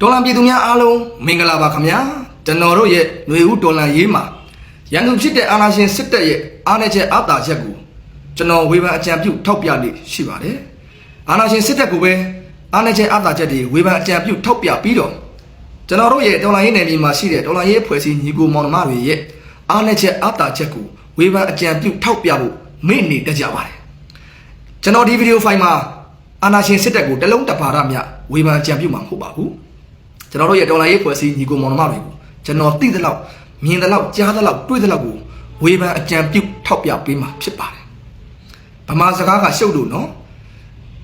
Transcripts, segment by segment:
တော်လန်ပြည်သူများအားလုံးမင်္ဂလာပါခင်ဗျာကျွန်တော်တို့ရဲ့ຫນွေဦးတော်လန်ရေးမှာရန်သူဖြစ်တဲ့အာဏာရှင်စစ်တပ်ရဲ့အားနည်းချက်အတာချက်ကိုကျွန်တော်ဝေဖန်အကြံပြုထောက်ပြနေရှိပါတယ်အာဏာရှင်စစ်တပ်ကိုပဲအားနည်းချက်အတာချက်တွေဝေဖန်အကြံပြုထောက်ပြပြီးတော့ကျွန်တော်တို့ရဲ့တော်လန်ရေးနယ်မြေမှာရှိတဲ့တော်လန်ရေးဖွဲ့စည်းညီကိုမောင်နှမတွေရဲ့အားနည်းချက်အတာချက်ကိုဝေဖန်အကြံပြုထောက်ပြဖို့မေ့နေတတ်ကြပါတယ်ကျွန်တော်ဒီဗီဒီယိုဖိုင်မှာအာနာရှင်စစ်တပ်ကိုတလုံးတပါရမြဝေဖန်ကြံပြုမှာမဟုတ်ပါဘူး ကျွန်တော်တို့ရဲ့ဒေါ်လာရေးဖွဲ့စည်းညီကိုမောင်နှမတွေကိုကျွန်တော်သိသလောက်မြင်သလောက်ကြားသလောက်တွေ့သလောက်ကိုဝေဖန်အကြံပြုထောက်ပြပေးမှာဖြစ်ပါတယ်ဗမာစကားကရှုပ်လို့နော်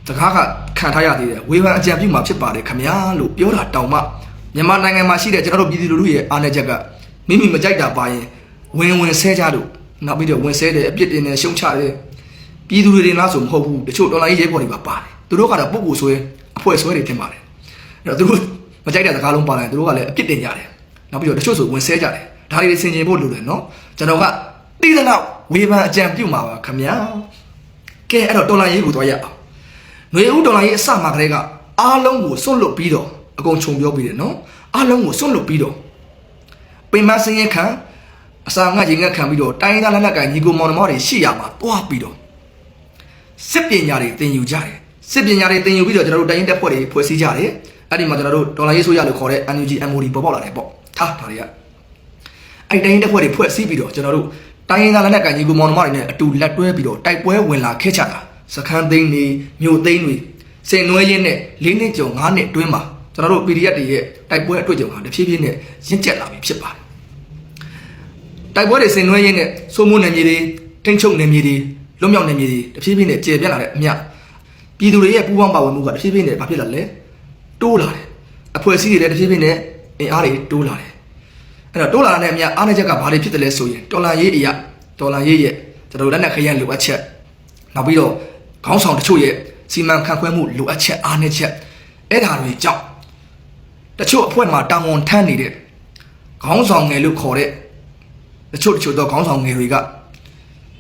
စကားကခံထားရသေးတယ်ဝေဖန်အကြံပြုမှာဖြစ်ပါတယ်ခမညာလို့ပြောတာတောင်မှမြန်မာနိုင်ငံမှာရှိတဲ့ကျွန်တော်တို့ပြည်သူလူထုရဲ့အားနည်းချက်ကမိမိမကြိုက်တာပါရင်ဝင်ဝင်ဆဲကြလို့နောက်ပြီးတော့ဝင်ဆဲတယ်အပြစ်တင်တယ်ရှုံချတယ်ပြည်သူတွေတင်လားဆိုမဟုတ်ဘူးတချို့တော်လိုင်းရေးရဲဘော်တွေပါပါတယ်သူတို့ကတော့ပုပ်ကိုဆွဲအဖွဲ့ဆွဲတွေတင်ပါတယ်အဲ့တော့သူတို့ မကြိုက်တဲ့စကားလုံးပါလာရင်သူတို့ကလည်းအပြစ်တင်ကြတယ်နောက်ပြီးတော့တချို့ဆိုဝင်ဆဲကြတယ်ဒါတွေဆင်ခြင်ဖို့လိုတယ်နော်ကျွန်တော်ကတိသလောက်ဝေဖန်အကြံပြုမှာပါခင်ဗျာကဲအဲ့တော့တော်လိုင်းရေးကိုသွားရအောင်ຫນွေဦးတော်လိုင်းရေးအစမှကလေးကအားလုံးကိုစွန့်လွတ်ပြီးတော့အကုန်ခြုံပြောပြီးတယ်နော်အားလုံးကိုစွန့်လွတ်ပြီးတော့ပင်မစင်းရခံအစာငတ်ရင်ငတ်ခံပြီးတော့တိုင်းသားလက်နက်ကညီကိုမောင်နှမတွေရှိရမှာတွားပြီးတော့စစ်ပညာတွေသင်ယူကြတယ်စစ်ပညာတွေသင်ယူပြီးတော့ကျွန်တော်တို့တိုင်းရင်းတပ်ဖွဲ့တွေဖွဲ့စည်းကြတယ် အဲ့ဒီမှာကျွန်တော်တို့ဒေါ်လာရေးဆိုရလို့ခေါ်တဲ့ NUG MOD ပေါ်ပေါက်လာတယ်ပေါ့ထားဒါတွေကအဲ့တိုင်းရင်းတပ်ဖွဲ့တွေဖွဲ့စည်းပြီးတော့ကျွန်တော်တို့တိုင်းရင်းသားလက်နက်ကန်ကြီးကိုမောင်နှမတွေနဲ့အတူလက်တွဲပြီးတော့တိုက်ပွဲဝင်လာခဲ့ကြတာစခန်းသိန်းတွေမြို့သိန်းတွေစင်နွဲရင်းနဲ့၄နှစ်ကျော်၅နှစ်အတွင်းမှာကျွန်တော်တို့ PDF တွေရဲ့တိုက်ပွဲအတွေ့အကြုံဟာတဖြည်းဖြည်းနဲ့ရင့်ကျက်လာပြီဖြစ်ပါတယ်တိုက်ပွဲတွေဆင်နွှဲရင်းနဲ့စိုးမိုးနယ်မြေတွေထိမ့်ချုပ်နယ်မြေတွေလွတ်မြောက်နယ်မြေတွေတဖြည်းဖြည်းနဲ့ကျေပြန့်လာတဲ့အမြပြည်သူတွေရဲ့ပူးပေါင်းပါဝင်မှုကတဖြည်းဖြည်းနဲ့ဘာဖြစ်လာလဲ တိုးလာတယ်အဖွဲ့အစည်းတွေလည်းတဖြည်းဖြည်းနဲ့အင်အားတွေတိုးလာတယ်အဲ့တော့တိုးလာတဲ့အမြအားနည်းချက်ကဘာတွေဖြစ်တယ်လဲဆိုရင်ဒေါ်လာရေးအရာဒေါ်လာရေးရဲ့ကျွန်တော်တို့လက်နက်ခရမ်းလိုအပ်ချက်နောက်ပြီးတော့ခေါင်းဆောင်တချို့ရဲ့စီမံခန့်ခွဲမှုလိုအပ်ချက်အားနည်းချက်အဲ့ဒါတွေကြောင့်တချို့အဖွဲ့မှာတာဝန်ထမ်းနေတဲ့ခေါင်းဆောင်ငယ်လို့ခေါ်တဲ့တချို့တချို့သောခေါင်းဆောင်ငယ်တွေက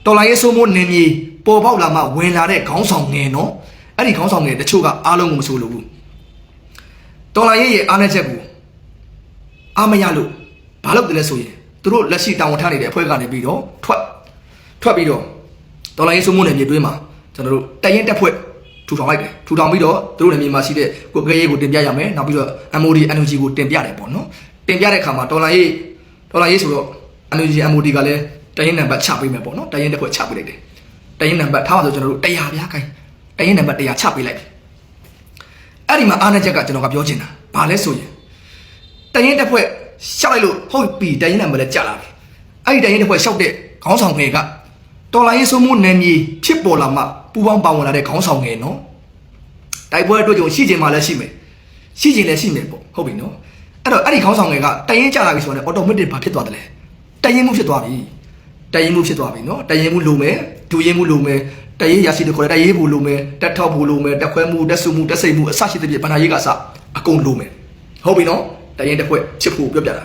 တော်လိုင်းရေးဆိုးမိုးနေမြေပေါ်ပေါက်လာမှဝင်လာတဲ့ခေါင်းဆောင်ငယ်နော်အဲ့ဒီခေါင်းဆောင်ငယ်တချို့ကအားလုံးကိုမဆိုလို့ဘူး တော်လိုင်းရေးရဲ့အားနည်းချက်ကိုအားမရလို့ဘာလုပ်တယ်လဲဆိုရင်သူတို့လက်ရှိတာဝန်ထမ်းနေတဲ့အဖွဲ့ကနေပြီးတော့ထွက်ထွက်ပြီးတော့တော်လိုင်းရေးဆိုးမိုးနေမြေတွင်းမှာကျွန်တော်တို့တရင်တက်ဖွဲ့ထူထောင်လိုက်တယ်ထူထောင်ပြီးတော့သူတို့နေမြေမှာရှိတဲ့ကိုယ်ကလေးကိုတင်ပြရမယ်နောက်ပြီးတော့ MOD NUG ကိုတင်ပြတယ်ပေါ့နော်တင်ပြတဲ့အခါမှာတော်လိုင်းရေးတော်လိုင်းရေးဆိုတော့ NUG MOD ကလည်းတရင်နံပါတ်ချပေးမယ်ပေါ့နော်တရင်တစ်ခွက်ချပေးလိုက်တယ်တရင်နံပါတ်ထားပါဆိုကျွန်တော်တို့100ပြားခိုင်းတရင်နံပါတ်100ချပေးလိုက်ပြီ အဲ့ဒီမှာအားနဲ့ချက်ကကျွန်တော်ကပြောချင်တာဘာလဲဆိုရင်တရင်တစ်ဖွဲ့ရှောက်လိုက်လို့ဟုတ်ပြီတရင်နံပါတ်လည်းကျလာပြီအဲ့ဒီတရင်တစ်ဖွဲ့ရှောက်တဲ့ခေါင်းဆောင်ငယ်ကတော်လိုင်းရေးဆိုးမှုနယ်မြေဖြစ်ပေါ်လာမှပူပေါင်းပါဝင်လာတဲ့ခေါင်းဆောင်ငယ်နော်တိုက်ပွဲအတွက်ကြောင့်ရှိခြင်းမှလည်းရှိမယ်ရှိခြင်းလည်းရှိမယ်ပေါ့ဟုတ်ပြီနော်အဲ့တော့အဲ့ဒီခေါင်းဆောင်ငယ်ကတရင်ကျလာပြီဆိုရင် automatic ဘာဖြစ်သွားတယ်လဲတရင်မှုဖြစ်သွားပြီတရင်မှုဖြစ်သွားပြီနော်တရင်မှုလိုမယ်ဒူရင်မှုလိုမယ် တရေးရာစီတွေခေါ်တယ်တရေးဘူလိုမယ်တက်ထောက်ဘူလိုမယ်တက်ခွဲမှုတက်ဆူမှုတက်စိတ်မှုအစရှိသဖြင့်ဘဏ္ဍာရေးကအစအကုန်လိုမယ်ဟုတ်ပြီနော်တရင်တစ်ခွဲချစ်ဖို့ပြောပြတာ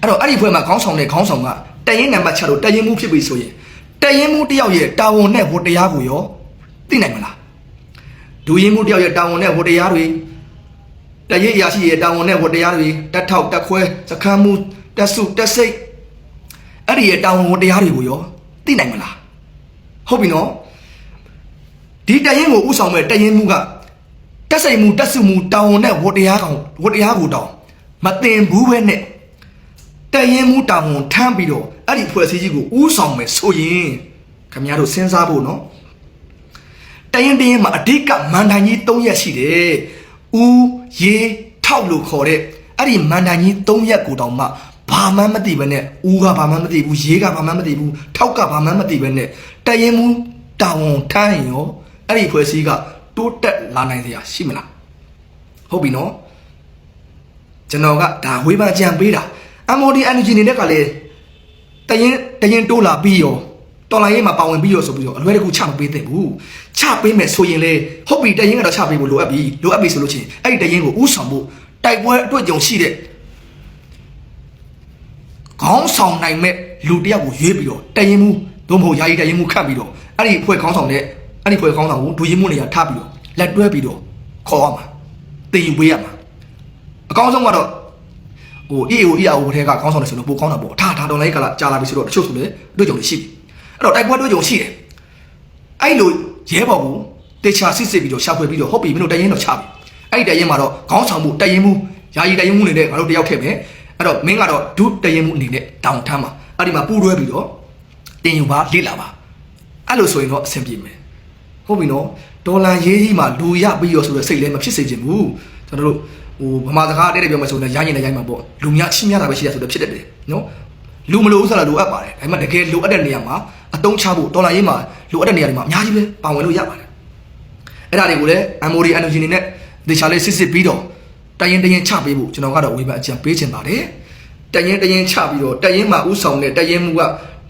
အဲ့တော့အဲ့ဒီဘွဲမှာခေါင်းဆောင်တဲ့ခေါင်းဆောင်ကတရင်နံပါတ်6လို့တရင်မှုဖြစ်ပြီဆိုရင်တရင်မှုတယောက်ရဲ့တာဝန်နဲ့ဝတရားကိုရောသိနိုင်မလားဒူရင်မှုတယောက်ရဲ့တာဝန်နဲ့ဝတရားတွေတရင်အရာရှိရဲ့တာဝန်နဲ့ဝတရားတွေတက်ထောက်တက်ခွဲစခန်းမှုတက်စုတက်စိတ်အဲ့ဒီရဲ့တာဝန်ဝတရားတွေကိုရောသိနိုင်မလား ဟုတ်ပြီနော်ဒီတရင်ကိုဥဆောင်မဲ့တရင်မှုကတက်စိတ်မှုတက်စုမှုတာဝန်နဲ့ဝတ္တရားကောင်ဝတ္တရားကိုတောင်းမတင်ဘူးပဲနဲ့တရင်မှုတာဝန်ထမ်းပြီးတော့အဲ့ဒီဖွဲ့စည်းကြီးကိုဥဆောင်မယ်ဆိုရင်ခင်ဗျားတို့စဉ်းစားဖို့နော်တရင်တရင်မှာအဓိကမန်တိုင်ကြီး၃ရက်ရှိတယ်။ဦးရေထောက်လို့ခေါ်တဲ့အဲ့ဒီမန်တိုင်ကြီး၃ရက်ကိုတောင်မှ ဘာမှမသိဘဲနဲ့ဦးကဘာမှမသိဘူးရေကဘာမှမသိဘူးထောက်ကဘာမှမသိဘဲနဲ့တရင်မူတာဝန်ထမ်းရင်ရောအဲ့ဒီဖွဲ့စည်းကတိုးတက်လာနိုင်စရာရှိမလားဟုတ်ပြီနော်ကျွန်တော်ကဒါဝေးပါကြံပေးတာ MOD energy နေနဲ့ကလည်းတရင်တရင်တိုးလာပြီးရောတော်လိုင်းရေးမှာပါဝင်ပြီးရောဆိုပြီးတော့အလွဲတကူချမပေးသင့်ဘူးချပေးမယ်ဆိုရင်လေဟုတ်ပြီတရင်ကတော့ချပေးဖို့လိုအပ်ပြီလိုအပ်ပြီဆိုလို့ချင်းအဲ့ဒီတရင်ကိုဥဆောင်ဖို့တိုက်ပွဲအတွက်ကြုံရှိတဲ့ ခေါင်းဆောင်နိုင်မဲ့လူတစ်ယောက်ကိုရွေးပြီးတော့တရင်မှုသို့မဟုတ်ယာယီတရင်မှုခတ်ပြီးတော့အဲ့ဒီအဖွဲ့ခေါင်းဆောင်တဲ့အဲ့ဒီအဖွဲ့ခေါင်းဆောင်ကိုဒူရင်မှုနေရာထားပြီးတော့လက်တွဲပြီးတော့ခေါ်ရမှာတင်ယူပေးရမှာကောင်းဆုံးကတော့ဟို EAO EAO ဘထဲကကောင်းဆောင်တယ်ဆိုတော့ပိုကောင်းတာပေါ့ထားထားတော်လိုက်ကလာကြာလာပြီဆိုတော့တချို့ဆိုလည်းတွေ့ကြုံရှိပြီအဲ့တော့တိုက်ပွဲတွေ့ကြုံရှိတယ်အဲ့လိုရဲဘော်ကိုတေချာစစ်စစ်ပြီးတော့ရှာဖွေပြီးတော့ဟုတ်ပြီမင်းတို့တရင်တော့ချပြီအဲ့ဒီတရင်မှာတော့ခေါင်းဆောင်မှုတရင်မှုယာယီတရင်မှုအနေနဲ့ငါတို့တယောက်ထည့်မယ် အဲ့တော့မင်းကတော့ဒုတရင်မှုအနေနဲ့တောင်ထမ်းမှာအဲ့ဒီမှာပူးတွဲပြီးတော့တင်ယူပါလေ့လာပါအဲ့လိုဆိုရင်တော့အဆင်ပြေမယ်ဟုတ်ပြီနော်ဒေါ်လာရေးကြီးမှာလူရပြီးရောဆိုတော့စိတ်လည်းမဖြစ်စေချင်ဘူးကျွန်တော်တို့ဟိုဗမာစကားတဲ့တဲ့ပြောမှဆိုတော့ရိုင်းရင်လည်းရိုင်းမှာပေါ့လူများချင်းများတာပဲရှိရဆိုတော့ဖြစ်တတ်တယ်နော်လူမလို့ဥစ္စာလိုအပ်ပါတယ်ဒါပေမဲ့တကယ်လိုအပ်တဲ့နေရာမှာအတုံးချဖို့ဒေါ်လာရေးမှာလိုအပ်တဲ့နေရာတွေမှာအများကြီးပဲပါဝင်လို့ရပါတယ်အဲ့ဒါတွေကိုလည်း MOD energy နေနဲ့ဒေချာလေးစစ်စစ်ပြီးတော့ တရင်တရင်ချပေးဖို့ကျွန်တော်ကတော့ဝေဖန်အကြံပေးချင်ပါတယ်တရင်တရင်ချပြီးတော့တရင်မှာဥဆောင်တဲ့တရင်မှုက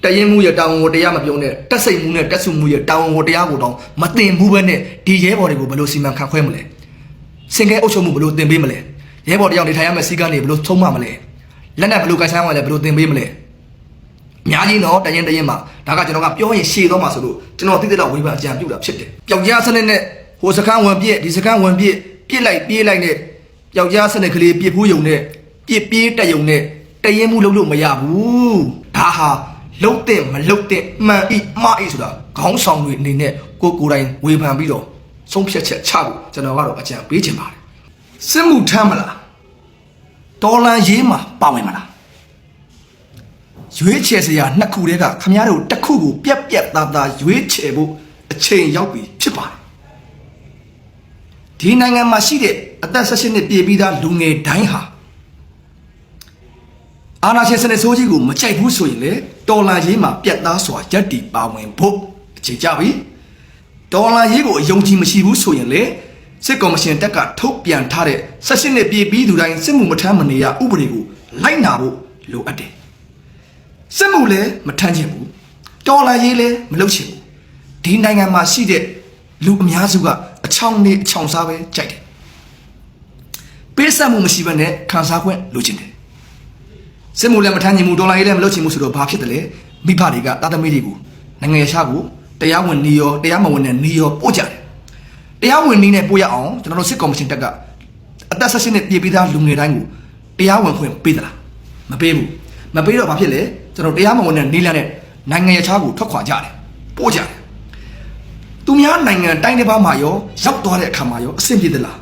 တရင်မှုရဲ့တာဝန်ကိုတရားမပြုံးနဲ့တက်စိတ်မှုနဲ့တက်စုမှုရဲ့တာဝန်ကိုတရားကိုတောင်မတင်ဘူးပဲနဲ့ဒီရဲဘော်တွေကိုဘယ်လိုစီမံခန့်ခွဲမလဲစင်ကဲအုပ်ချုပ်မှုဘယ်လိုတင်ပေးမလဲရဲဘော်တယောက်နေထိုင်ရမယ့်စီကံတွေဘယ်လိုသုံးမမလဲလက်နဲ့ဘယ်လိုကိုင်ဆိုင်ရမလဲဘယ်လိုတင်ပေးမလဲအများကြီးတော့တရင်တရင်မှာဒါကကျွန်တော်ကပြောရင်ရှည်တော့မှာဆိုလို့ကျွန်တော်သိတဲ့တော့ဝေဖန်အကြံပြုတာဖြစ်တယ်ပျောက်ကြားစနစ်နဲ့ဟိုစကန်းဝင်ပြစ်ဒီစကန်းဝင်ပြစ်ပြစ်လိုက်ပြေးလိုက်နဲ့ ပျောက်ကြားစနစ်ကလေးပြစ်ဖူးယုံနဲ့ပြစ်ပြေးတက်ယုံနဲ့တရင်မှုလုပ်လို့မရဘူးဒါဟာလုတ်တဲ့မလုတ်တဲ့မှန်ဤမှားဤဆိုတာခေါင်းဆောင်တွေအနေနဲ့ကိုကိုယ်တိုင်ဝေဖန်ပြီးတော့ဆုံးဖြတ်ချက်ချဖို့ကျွန်တော်ကတော့အကြံပေးချင်ပါတယ်စစ်မှုထမ်းမလားဒေါ်လာရေးမှာပါဝင်မလားရွေးချယ်စရာနှစ်ခုတည်းကခမည်းတော်တစ်ခုကိုပြက်ပြက်သားသားရွေးချယ်ဖို့အချိန်ရောက်ပြီဖြစ်ပါတယ်ဒီနိုင်ငံမှာရှိတဲ့ အသက်16နှစ်ပြည့်ပြီးသားလူငယ်တိုင်းဟာအာနာရှင်စနစ်ဆိုးကြီးကိုမကြိုက်ဘူးဆိုရင်လေတော်လာရေးမှာပြက်သားစွာရက်တီပါဝင်ဖို့အချိန်ကြပြီတော်လာရေးကိုအယုံကြည်မရှိဘူးဆိုရင်လေစစ်ကော်မရှင်တက်ကထုတ်ပြန်ထားတဲ့16နှစ်ပြည့်ပြီးသူတိုင်းစစ်မှုမထမ်းမနေရဥပဒေကိုလိုက်နာဖို့လိုအပ်တယ်စစ်မှုလည်းမထမ်းချင်ဘူးတော်လာရေးလည်းမလုပ်ချင်ဘူးဒီနိုင်ငံမှာရှိတဲ့လူအများစုကအချောင်းနေအချောင်းစားပဲကြိုက်တယ် ပေးဆက်မှုမရှိဘဲနဲ့ခံစားခွင့်လိုချင်တယ်စစ်မှုလည်းမထမ်းချင်ဘူးတော်လာရေးလည်းမလုပ်ချင်ဘူးဆိုတော့ဘာဖြစ်တယ်လဲမိဘတွေကတာသမီတွေကိုနိုင်ငံရရှားကိုတရားဝင်နေရောတရားမဝင်တဲ့နေရောပို့ကြတယ်တရားဝင်နေနဲ့ပို့ရအောင်ကျွန်တော်တို့စစ်ကော်မရှင်တက်ကအသက်16နှစ်ပြည့်ပြီးသားလူငယ်တိုင်းကိုတရားဝင်ခွင့်ပေးသလားမပေးဘူးမပေးတော့ဘာဖြစ်လဲကျွန်တော်တရားမဝင်တဲ့နီလန်နဲ့နိုင်ငံရခြားကိုထွက်ခွာကြတယ်ပို့ကြတယ်သူများနိုင်ငံတိုင်းတစ်ပါးမှာရောရောက်သွားတဲ့အခါမှာရောအဆင်ပြေသလား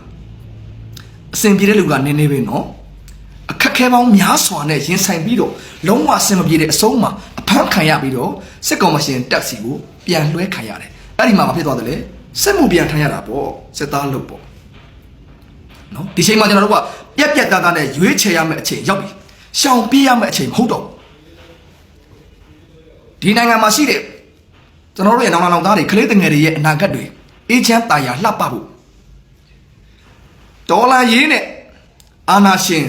အဆင်ပြေတဲ့လူကနည်းနည်းပဲနော်အခက်ခဲပေါင်းများစွာနဲ့ရင်ဆိုင်ပြီးတော့လုံးဝအဆင်မပြေတဲ့အဆုံးမှာအဖမ်းခံရပြီးတော့စစ်ကောင်မရှင်တက်စီကိုပြန်လွှဲခံရတယ်အဲ့ဒီမှာမဖြစ်သွားတယ်လေစစ်မှုပြန်ထမ်းရတာပေါ့စစ်သားလုပ်ပေါ့နော်ဒီချိန်မှာကျွန်တော်တို့ကပြက်ပြက်သားသားနဲ့ရွေးချယ်ရမယ့်အချိန်ရောက်ပြီရှောင်ပြေးရမယ့်အချိန်မဟုတ်တော့ဘူးဒီနိုင်ငံမှာရှိတဲ့ကျွန်တော်တို့ရဲ့နောင်နောင်သားတွေကလေးတငယ်တွေရဲ့အနာဂတ်တွေအေးချမ်းတာယာလှပဖို့ ဒေါ်လာရေးနဲ့အာနာရှင်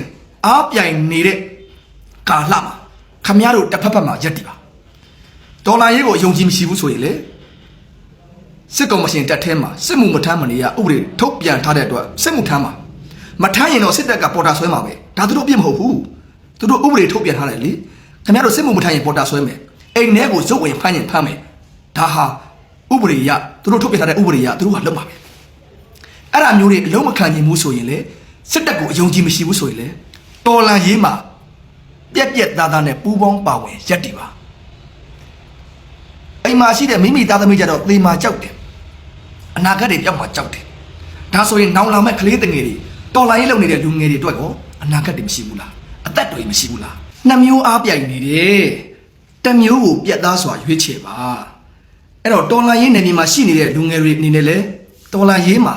အားပြိုင်နေတဲ့ကာလမှာခမရတို့တစ်ဖက်ဖက်မှာရက်တည်ပါဒေါ်လာရေးကိုအယုံကြည်မရှိဘူးဆိုရင်လေစစ်ကောင်မရှင်တက်ထဲမှာစစ်မှုမထမ်းမနေရဥပဒေထုတ်ပြန်ထားတဲ့အတွက်စစ်မှုထမ်းမှာမထမ်းရင်တော့စစ်တပ်ကပေါ်တာဆွဲမှာပဲဒါသူတို့အပြစ်မဟုတ်ဘူးသူတို့ဥပဒေထုတ်ပြန်ထားတယ်လေခင်ဗျားတို့စစ်မှုမထမ်းရင်ပေါ်တာဆွဲမယ်အိမ်ထဲကိုဇုတ်ဝင်ဖမ်းရင်ဖမ်းမယ်ဒါဟာဥပဒေရသူတို့ထုတ်ပြန်ထားတဲ့ဥပဒေရသူတို့ကလုပ်မှာပဲ အဲ့ဒါမျိုးတွေအလုံးမခံနိုင်ဘူးဆိုရင်လေစစ်တပ်ကိုအယုံကြည်မရှိဘူးဆိုရင်လေတော်လန်ရေးမှာပြက်ပြက်သားသားနဲ့ပူးပေါင်းပါဝင်ရက်တည်ပါအိမ်မှာရှိတဲ့မိမိသားသမီးကြတော့သေမာကြောက်တယ်အနာဂတ်တွေပြောက်မှာကြောက်တယ်ဒါဆိုရင်နောင်လာမဲ့ကလေးတငယ်တွေတော်လိုင်းလုံနေတဲ့လူငယ်တွေအတွက်ကောအနာဂတ်တွေမရှိဘူးလားအသက်တွေမရှိဘူးလားနှစ်မျိုးအားပြိုင်နေတယ်တစ်မျိုးကိုပြတ်သားစွာရွေးချယ်ပါအဲ့တော့တော်လိုင်းရေးနယ်မြေမှာရှိနေတဲ့လူငယ်တွေအနေနဲ့လဲတော်လိုင်းရေးမှာ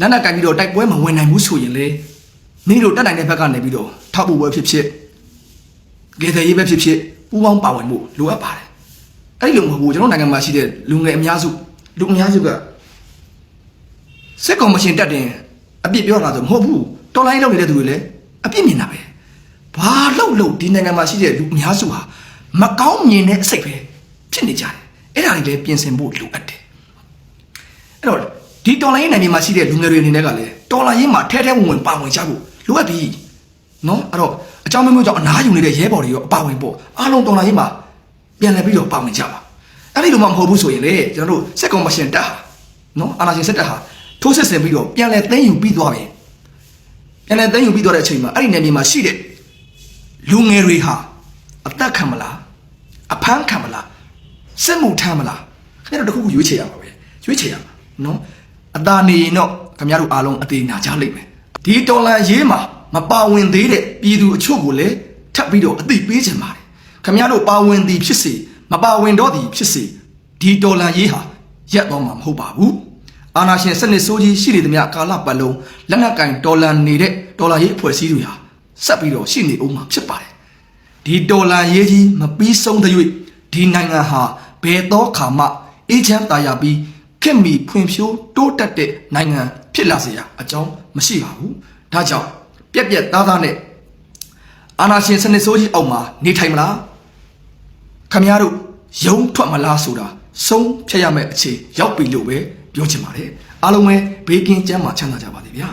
လက်နက်ကင်ပြီးတော့တိုက်ပွဲမဝင်နိုင်ဘူးဆိုရင်လေမိတို့တက်နိုင်တဲ့ဘက်ကနေပြီးတော့ထောက်ဖို့ပဲဖြစ်ဖြစ်ဂေတယ်ရေးပဲဖြစ်ဖြစ်ပူးပေါင်းပါဝင်မှုလိုအပ်ပါတယ်အဲ့လိုမဟုတ်ဘူးကျွန်တော်နိုင်ငံမှာရှိတဲ့လူငယ်အများစုလူအများစုကစစ်ကောင်မရှင်တက်တင်အပြစ်ပြောတာဆိုမဟုတ်ဘူးတော်လိုင်းလုပ်နေတဲ့သူတွေလည်းအပြစ်မြင်တာပဲဘာလို့လို့ဒီနိုင်ငံမှာရှိတဲ့လူအများစုဟာမကောင်းမြင်တဲ့အစိတ်ပဲဖြစ်နေကြတယ်အဲ့ဒါတွေလည်းပြင်ဆင်ဖို့လိုအပ်တယ်အဲ့တော့ ဒီတော်လိုင်းနိုင်ငံမှာရှိတဲ့လူငယ်တွေအနေနဲ့ကလည်းတော်လိုင်းမှာထဲထဲဝင်ဝင်ပါဝင်ကြဖို့လိုအပ်ပြီနော်အဲ့တော့အကြောင်းမျိုးမျိုးကြောင့်အနားယူနေတဲ့ရဲဘော်တွေရောအပါဝင်ပေါ့အားလုံးတော်လိုင်းမှာပြန်လည်ပြီးတော့ပါဝင်ကြပါအဲ့ဒီလိုမှမဟုတ်ဘူးဆိုရင်လေကျွန်တော်တို့စက်ကော်မရှင်တက်ဟာနော်အာဏာရှင်စက်တက်ဟာထိုးစစ်ဆင်ပြီးတော့ပြန်လည်သိမ်းယူပြီးသွားပြီပြပြန်လည်သိမ်းယူပြီးတော့တဲ့အချိန်မှာအဲ့ဒီနယ်မြေမှာရှိတဲ့လူငယ်တွေဟာအသက်ခံမလားအဖမ်းခံမလားစစ်မှုထမ်းမလားခင်ဗျားတို့တစ်ခုခုရွေးချယ်ရမှာပဲရွေးချယ်ရမှာနော် အသာနေရင်တော့ခင်ဗျားတို့အားလုံးအသေးနာကြလိမ့်မယ်ဒီတော်လန်ရေးမှာမပါဝင်သေးတဲ့ပြည်သူအချို့ကိုလည်းထပ်ပြီးတော့အသိပေးချင်ပါတယ်ခင်ဗျားတို့ပါဝင်သည်ဖြစ်စေမပါဝင်တော့သည်ဖြစ်စေဒီတော်လန်ရေးဟာရက်တော့မှာမဟုတ်ပါဘူးအာနာရှင်စနစ်ဆိုးကြီးရှိနေသမျှကာလပတ်လုံးလက်နက်ကင်ဒေါ်လာနေတဲ့ဒေါ်လာရေးအဖွဲ့အစည်းတွေဟာဆက်ပြီးတော့ရှိနေအောင်မှာဖြစ်ပါတယ်ဒီဒေါ်လာရေးကြီးမပြီးဆုံးသရွေ့ဒီနိုင်ငံဟာဘယ်တော့ခါမှအေးချမ်းသာယာပြီး ခင်မီဖွံ့ဖြိုးတိုးတက်တဲ့နိုင်ငံဖြစ်လာစေရအကြောင်းမရှိပါဘူးဒါကြောင့်ပြက်ပြက်သားသားနဲ့အာနာရှင်စနစ်ဆိုးကြီးအောက်မှာနေထိုင်မလားခမရတို့ယုံထွက်မလားဆိုတာဆုံးဖြတ်ရမယ့်အခြေရောက်ပြီလို့ပဲပြောချင်ပါတယ်အားလုံးပဲဘေးကင်းကျန်းမာချမ်းသာကြပါစေဗျာ